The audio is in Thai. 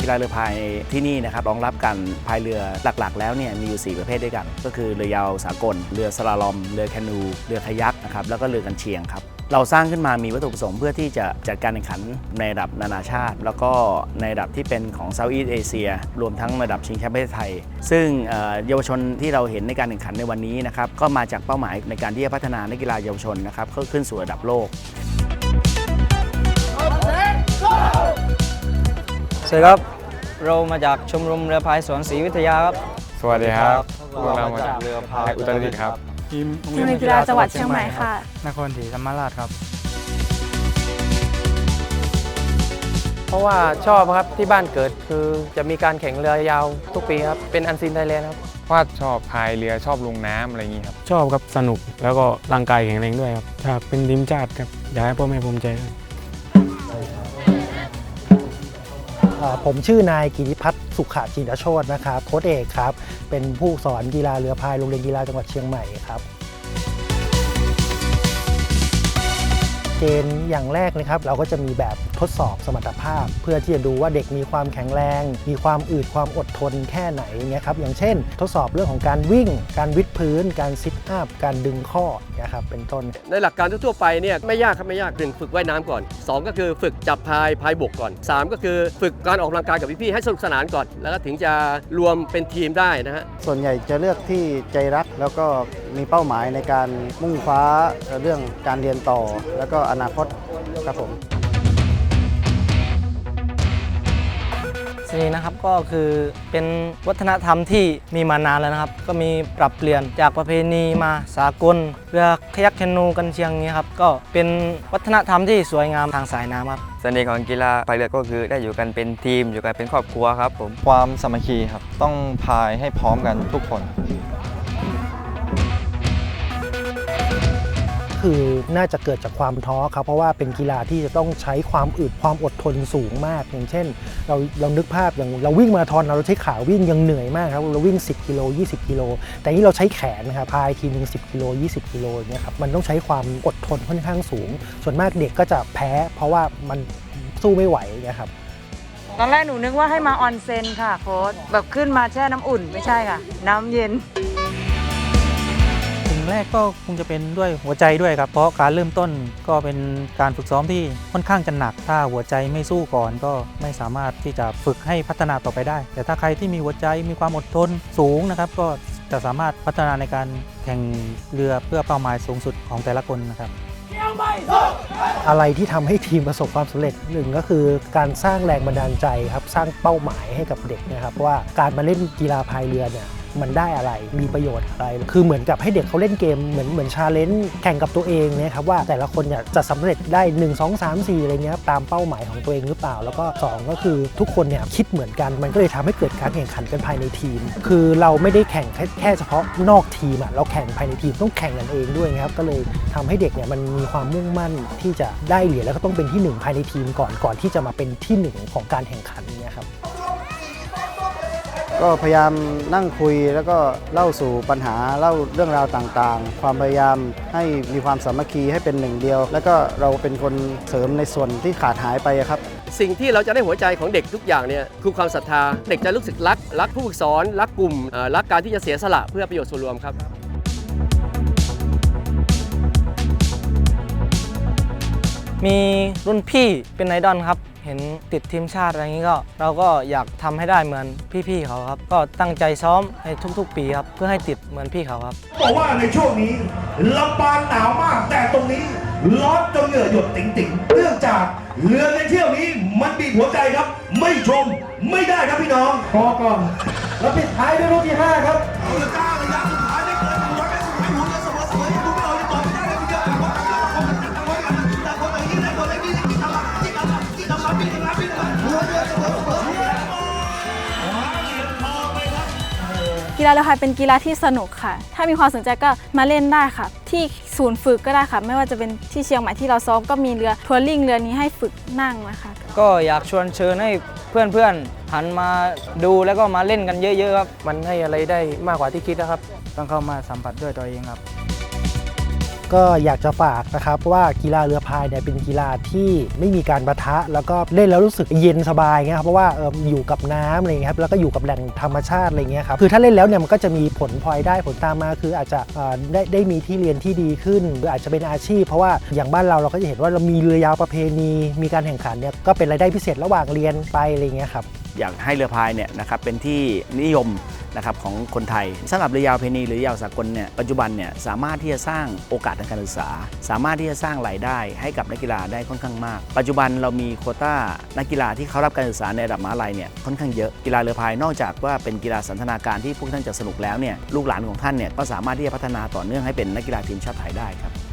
กีฬาเรือพายที่นี่นะครับรองรับการพายเรือหลักๆ แล้วเนี่ยมีอยู่ 4 ประเภทด้วยกัน ก็คือเรือยาวสากล เรือสลาลอม เรือแคนู เรือคายักนะครับแล้วก็เรือกันเชียงครับเราสร้างขึ้นมามีวัตถุประสงค์เพื่อที่จะจัดการแข่งขันในระดับนานาชาติ แล้วก็ในระดับที่เป็นของเซาท์อีสเอเชียรวมทั้งระดับชิงแชมป์ประเทศไทย ซึ่งเอ่อเยาวชนที่เราเห็นในการแข่งขันในวันนี้นะครับก็มาจากเป้าหมายในการที่จะพัฒนานักกีฬาเยาวชนนะครับเข้าขึ้นสู่ระดับโลก สวัสดีครับ เรามาจากชมรมเรือพายสวนศรีวิทยาครับ สวัสดีครับพวกเรามาจากเรือพายอุตรดิตถ์ครับ ทีมโรงทีเรียมนกีฬาจังหวัดเชียงใหม่ค่ะ นครศรีธรรมราชครับ เพราะว่าชอบครับที่บ้านเกิดคือจะมีการแข่งเรือยาวทุกปีครับ เป็นอันซีนไทยแลนด์ครับว่าชอบพายเรือชอบลงน้ำอะไรอย่างนี้ครับ ชอบครับสนุกแล้วก็ร่างกายแข็งแรงด้วยครับอยากเป็นทีมชาติครับอยากให้พ่อแม่ภูมิใจครับ ผมชื่อนายกิติพัฒน์สุขจินโชตนะครับโค้ชเอกครับ เป็นผู้สอนกีฬาเรือพายโรงเรียนกีฬาจังหวัดเชียงใหม่ครับเกณฑ์อย่างแรกนะครับ เราก็จะมีแบบทดสอบสมรรถภาพ เพื่อที่จะดูว่าเด็กมีความแข็งแรง มีความอืดความอดทนแค่ไหนเงี้ยครับอย่างเช่น ทดสอบเรื่องของการวิ่ง การวิดพื้น การซิทอัพการดึงข้อเนี่ยครับเป็นต้น ในหลักการทั่วๆไปเนี่ยไม่ยากครับไม่ยากหนึ่งฝึกว่ายน้ำก่อน 2 ก็คือฝึกจับพายพายบกก่อน 3 ก็คือฝึกการออกกำลังกายกับพี่ๆให้สนุกสนานก่อน แล้วก็ถึงจะรวมเป็นทีมได้นะฮะส่วนใหญ่จะเลือกที่ใจรักแล้วก็มีเป้าหมายในการมุ่งคว้าเรื่องการเรียนต่อ แล้วก็อนาคตครับผม สิ่งนี้นะครับก็คือเป็นวัฒนธรรมที่มีมานานแล้วนะครับ ก็มีปรับเปลี่ยนจากประเพณีมาสากลเรือขยักแคนูกันเชียงนี้ครับก็เป็นวัฒนธรรมที่สวยงามทางสายน้ำครับเสน่ห์ของกีฬาพายเรือก็คือได้อยู่กันเป็นทีมอยู่กันเป็นครอบครัวครับผมความสามัคคีครับต้องพายให้พร้อมกันทุกคน คือน่าจะเกิดจากความท้อครับเพราะว่าเป็นกีฬาที่จะต้องใช้ความอึดความอดทนสูงมาก อย่างเช่น เราเรานึกภาพอย่างเราวิ่งมาราธอนเราใช้ขาวิ่งยังเหนื่อยมากครับเราวิ่ง 10กิโล20 กิโล แต่นี่เราใช้แขนนะครับพายทีหนึ่ง10กิโล20 กิโลอย่างเงี้ยครับมันต้องใช้ความอดทนค่อนข้างสูง ส่วนมากเด็กก็จะแพ้ เพราะว่ามันสู้ไม่ไหวอย่างเงี้ยครับตอนแรกหนูนึกว่าให้มาออนเซ็นค่ะโค้ชแบบขึ้นมาแช่น้ำอุ่นไม่ใช่ค่ะ น้ำเย็น สิ่งแรกก็คงจะเป็นด้วยหัวใจด้วยครับ เพราะการเริ่มต้นก็เป็นการฝึกซ้อมที่ค่อนข้างจะหนัก ถ้าหัวใจไม่สู้ก่อนก็ไม่สามารถที่จะฝึกให้พัฒนาต่อไปได้ แต่ถ้าใครที่มีหัวใจมีความอดทนสูงนะครับ ก็จะสามารถพัฒนาในการแข่งเรือเพื่อเป้าหมายสูงสุดของแต่ละคนนะครับ อะไรที่ทำให้ทีมประสบความสำเร็จหนึ่งก็คือการสร้างแรงบันดาลใจครับสร้างเป้าหมายให้กับเด็กนะครับว่าการมาเล่นกีฬาพายเรือเนี่ย มันได้อะไร มีประโยชน์อะไร คือเหมือนกับให้เด็กเขาเล่นเกมเหมือนเหมือนชาเลนจ์แข่งกับตัวเองเนี่ยครับว่าแต่ละคนเนี่ยจะสำเร็จได้ 1 2 3 4อะไรเงี้ยตามเป้าหมายของตัวเองหรือเปล่า แล้วก็ 2 ก็คือทุกคนเนี่ยคิดเหมือนกันมันก็เลยทำให้เกิดการแข่งขันกันภายในทีม คือเราไม่ได้แข่งแค่เฉพาะนอกทีมอะเราแข่งภายในทีมต้องแข่งกันเองด้วยนะครับก็เลยทำให้เด็กเนี่ยมันมีความมุ่งมั่นที่จะได้เหรียญแล้วก็ต้องเป็นที่หนึ่งภายในทีมก่อนก่อนที่จะมาเป็นที่หนึ่งของการแข่งขันเนี่ยครับ ก็พยายามนั่งคุยแล้วก็เล่าสู่ปัญหาเล่าเรื่องราวต่างๆ ความพยายามให้มีความสามัคคีให้เป็นหนึ่งเดียว แล้วก็เราเป็นคนเสริมในส่วนที่ขาดหายไปครับ สิ่งที่เราจะได้หัวใจของเด็กทุกอย่างเนี่ยคือความศรัทธา เด็กจะรู้สึกรัก รักผู้ฝึกสอนรักกลุ่มเอ่อรักการที่จะเสียสละเพื่อประโยชน์ส่วนรวมครับมีรุ่นพี่เป็นไอดอลครับ เห็นติดทีมชาติอะไรอย่างนี้ก็ เราก็อยากทำให้ได้เหมือนพี่ๆเขาครับ ก็ตั้งใจซ้อมในทุก ๆ ปีครับเพื่อให้ติดเหมือนพี่เขาครับบอกว่าในช่วงนี้ลำปางหนาวมาก แต่ตรงนี้ร้อนจนเหงื่อหยดติ๋งๆเนื่องจากเรือในเที่ยวนี้มันบีบหัวใจครับ ไม่ชมไม่ได้ครับพี่น้องพอก่อนแล้วปิดท้ายด้วยลูกที่ 5 ครับ ฬาเรือพายเป็นกีฬาที่สนุกค่ะ ถ้ามีความสนใจก็มาเล่นได้ค่ะ ที่ศูนย์ฝึกก็ได้ค่ะ ไม่ว่าจะเป็นที่เชียงใหม่ที่เราซ้อมก็มีเรือทัวริ่งเรือนี้ให้ฝึกนั่งนะคะก็อยากชวนเชิญให้เพื่อนๆหันมาดูแล้วก็มาเล่นกันเยอะๆครับมันให้อะไรได้มากกว่าที่คิดนะครับ ต้องเข้ามาสัมผัสด้วยตัวเองครับ ก็อยากจะฝากนะครับว่ากีฬาเรือพายเนี่ยเป็นกีฬาที่ไม่มีการประทะ แล้วก็เล่นแล้วรู้สึกเย็นสบายเงี้ยครับเพราะว่าออยู่กับน้ำอะไรเงี้ยครับแล้วก็อยู่กับแหล่งธรรมชาติอะไรเงี้ยครับคือถ้าเล่นแล้วเนี่ยมันก็จะมีผลพลอยได้ผลตามมาคืออาจจะได้ได้มีที่เรียนที่ดีขึ้น หรืออาจจะเป็นอาชีพ เพราะว่าอย่างบ้านเราเราก็จะเห็นว่าเรามีเรือยาวประเพณี มีการแข่งขันเนี่ยก็เป็นรายได้พิเศษระหว่างเรียนไปอะไรเงี้ยครับอยากให้เรือพายเนี่ยนะครับเป็นที่นิยม นะครับของคนไทยสำหรับเรือยาวเพนีหรือยาวสากลเนี่ยปัจจุบันเนี่ยสามารถที่จะสร้างโอกาสทางการศึกษา สามารถที่จะสร้างรายได้ให้กับนักกีฬาได้ค่อนข้างมาก ปัจจุบันเรามีโคต้านักกีฬาที่เขารับการศึกษาในระดับมหาลัยเนี่ยค่อนข้างเยอะกีฬาเรือพายนอกจากว่าเป็นกีฬาสันทนาการที่พวกท่านจะสนุกแล้วเนี่ยลูกหลานของท่านเนี่ยก็สามารถที่จะพัฒนาต่อเนื่องให้เป็นนักกีฬาทีมชาติไทยได้ครับ